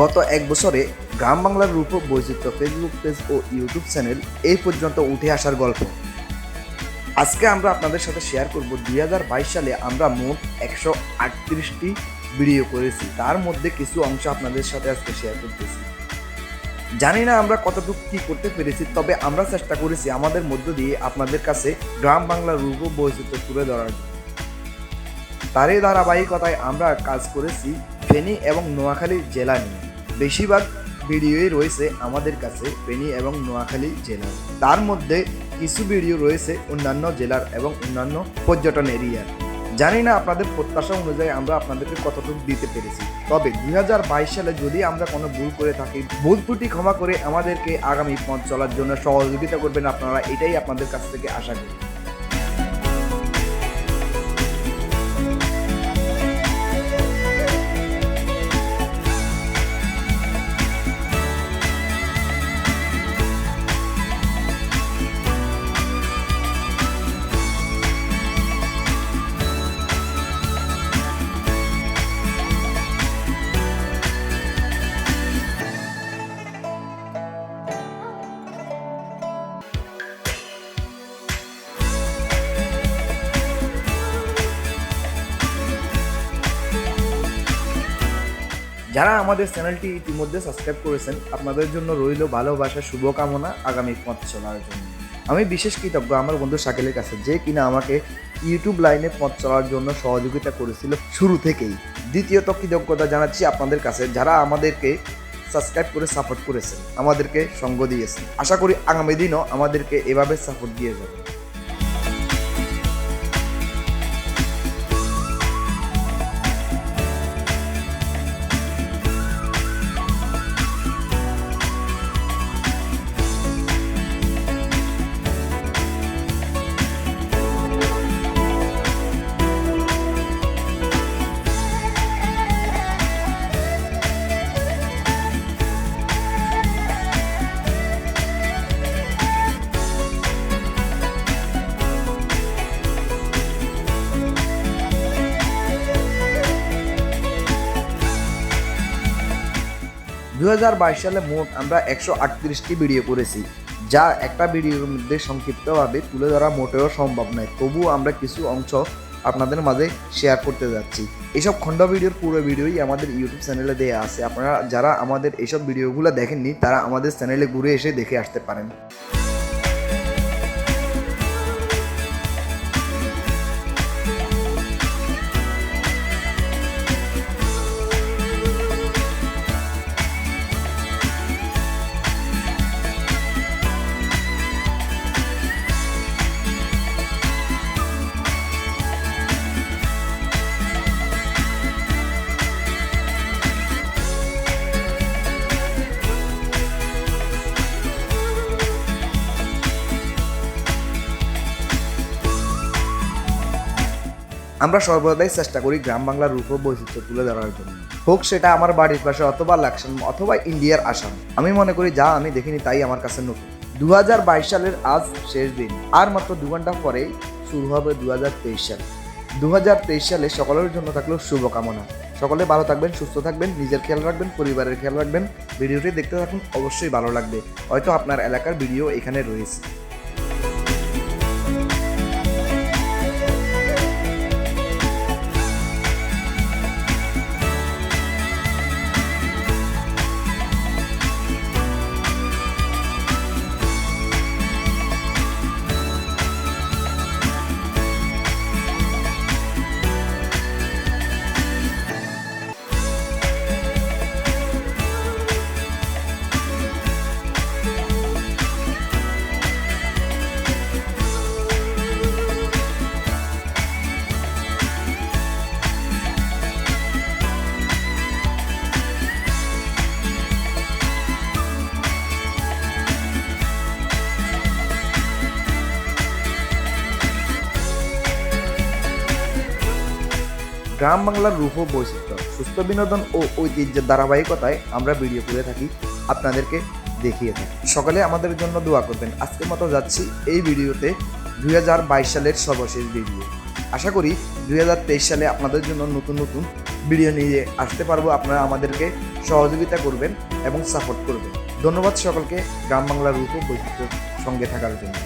গত এক বছরে গ্রাম বাংলার রূপ বৈচিত্র্য ফেসবুক পেজ ও ইউটিউব চ্যানেল এই পর্যন্ত উঠে আসার গল্প। আজকে আমরা আপনাদের সাথে শেয়ার করব দুই হাজার বাইশ সালে আমরা মোট একশো আটত্রিশটি ভিডিও করেছি। তার মধ্যে কিছু অংশ আপনাদের সাথে আজকে শেয়ার করতেছি। জানি না আমরা কতটুকু কি করতে পেরেছি, তবে আমরা চেষ্টা করেছি আমাদের মধ্য দিয়ে আপনাদের কাছে গ্রাম বাংলার রূপ বৈচিত্র্য তুলে ধরার। জন্য তারই ধারাবাহিকতায় আমরা কাজ করেছি ফেনী এবং নোয়াখালী জেলা নিয়ে। বেশিরভাগ ভিডিওই রয়েছে আমাদের কাছে ফেনী এবং নোয়াখালী জেলার। তার মধ্যে কিছু ভিডিও রয়েছে অন্যান্য জেলার এবং অন্যান্য পর্যটন এরিয়ার। জানি না আপনাদের প্রত্যাশা অনুযায়ী আমরা আপনাদেরকে কতটুকু দিতে পেরেছি। তবে দুই হাজার বাইশ সালে যদি আমরা কোনো ভুল করে থাকি, ভুল ত্রুটি ক্ষমা করে আমাদেরকে আগামী পথ চলার জন্য সহযোগিতা করবেন আপনারা, এটাই আপনাদের কাছ থেকে আশা করি। যারা আমাদের চ্যানেলটি ইতিমধ্যে সাবস্ক্রাইব করেছেন, আপনাদের জন্য রইল ভালোবাসা, শুভকামনা আগামী পথ চলার জন্য। আমি বিশেষ কৃতজ্ঞ আমার বন্ধু শাকিলের কাছে যে কিনা আমাকে ইউটিউব লাইনে পথ চলার জন্য সহযোগিতা করেছিল শুরু থেকেই। দ্বিতীয়ত কৃতজ্ঞতা জানাচ্ছি আপনাদের কাছে, যারা আমাদেরকে সাবস্ক্রাইব করে সাপোর্ট করেছেন, আমাদেরকে সঙ্গ দিয়েছেন। আশা করি আগামী দিনও আমাদেরকে এভাবে সাপোর্ট দিয়ে যাবেন দু হাজার বাইশ সালে মোট আমরা একশো আটত্রিশটি ভিডিও করেছি, যা একটা ভিডিওর মধ্যে সংক্ষিপ্তভাবে তুলে ধরা মোটেও সম্ভব নয়। তবুও আমরা কিছু অংশ আপনাদের মাঝে শেয়ার করতে যাচ্ছি। এইসব খণ্ড ভিডিওর পুরো ভিডিওই আমাদের ইউটিউব চ্যানেলে দেওয়া আছে। আপনারা যারা আমাদের এইসব ভিডিওগুলো দেখেননি, তারা আমাদের চ্যানেলে ঘুরে এসে দেখে আসতে পারেন। আমরা সর্বদাই চেষ্টা করি গ্রাম বাংলার রূপ বৈচিত্র্য তুলে ধরার জন্য। হোক সেটা আমার বাড়ির পাশে অথবা লাকসাম অথবা ইন্ডিয়ার আসাম। আমি মনে করি যা আমি দেখিনি তাই আমার কাছে নতুন। দু সালের আজ শেষ দিন। আর মাত্র দু ঘণ্টা পরেই শুরু হবে দু হাজার তেইশ সাল। দু হাজার তেইশ সালে সকলের জন্য থাকল শুভকামনা। সকলে ভালো থাকবেন, সুস্থ থাকবেন, নিজের খেয়াল রাখবেন, পরিবারের খেয়াল রাখবেন। ভিডিওটি দেখতে থাকুন, অবশ্যই ভালো লাগবে। হয়তো আপনার এলাকার ভিডিও এখানে রয়েছে। গ্রাম বাংলার রূপ বৈচিত্র্য সুস্থ বিনোদন ও ঐতিহ্যের ধারাবাহিকতায় আমরা ভিডিও করে থাকি, আপনাদেরকে দেখিয়ে থাকি। সকালে আমাদের জন্য দোয়া করবেন। আজকের মতো যাচ্ছি এই ভিডিওতে দুই হাজার বাইশ সালের সর্বশেষ ভিডিও আশা করি দু হাজার তেইশ সালে আপনাদের জন্য নতুন নতুন ভিডিও নিয়ে আসতে পারব। আপনারা আমাদেরকে সহযোগিতা করবেন এবং সাপোর্ট করবেন। ধন্যবাদ সকলকে গ্রাম বাংলার রূপ ও বৈচিত্র্যের সঙ্গে থাকার জন্য।